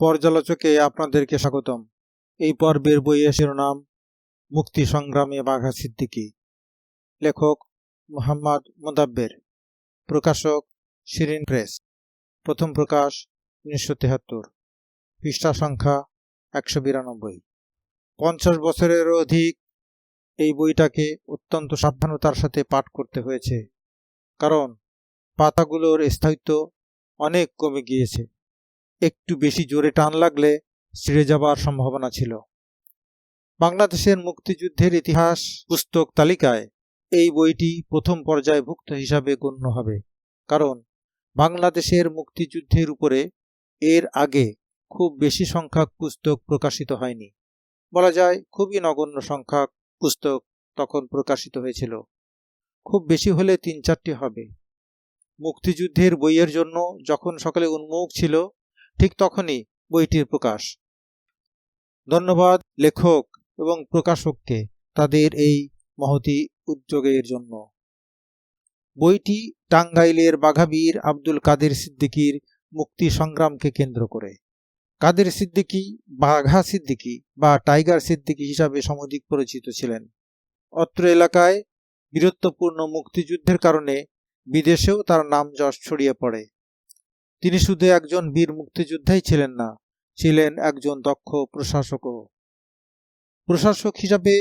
পর্যালোচকে আপনাদেরকে স্বাগতম। এই পর্বের বইয়ের শিরোনাম, মুক্তি সংগ্রামে বাঘা সিদ্দিকি। লেখক মোহাম্মদ মোদাব্বের, প্রকাশক শিরিন প্রেস। প্রথম প্রকাশ উনিশশো তেহাত্তর, পৃষ্ঠা সংখ্যা একশো বিরানব্বই। পঞ্চাশ বছরেরও অধিক এই বইটাকে অত্যন্ত সাবধানতার সাথে পাঠ করতে হয়েছে। কারণ পাতাগুলোর স্থায়িত্ব অনেক কমে গিয়েছে। একটু বেশি জোরে টান লাগলে ছিঁড়ে যাবার সম্ভাবনা ছিল। বাংলাদেশের মুক্তিযুদ্ধের ইতিহাস পুস্তক তালিকায় এই বইটি প্রথম পর্যায়ভুক্ত হিসাবে গণ্য হবে, কারণ বাংলাদেশের মুক্তিযুদ্ধের উপরে এর আগে খুব বেশি সংখ্যক পুস্তক প্রকাশিত হয়নি। বলা যায় খুবই নগণ্য সংখ্যক পুস্তক তখন প্রকাশিত হয়েছিল। খুব বেশি হলে তিন চারটি হবে। মুক্তিযুদ্ধের বইয়ের জন্য যখন সকলে উন্মুখ ছিল ঠিক তখনই বইটির প্রকাশ। ধন্যবাদ লেখক এবং প্রকাশককে তাদের এই মহতি উদ্যোগের জন্য। বইটি টাঙ্গাইলের বাঘাবীর আব্দুল কাদের সিদ্দিকীর মুক্তি সংগ্রামকে কেন্দ্র করে। কাদের সিদ্দিকী বাঘা সিদ্দিকী বা টাইগার সিদ্দিকী হিসাবে সমধিক পরিচিত ছিলেন। অত্র এলাকায় বীরত্বপূর্ণ মুক্তিযুদ্ধের কারণে বিদেশেও তার নাম যশ ছড়িয়ে পড়ে। তিনি শুধু একজন বীর মুক্তিযোদ্ধাই ছিলেন না ছিলেন একজন দক্ষ প্রশাসকও। প্রশাসক হিসাবে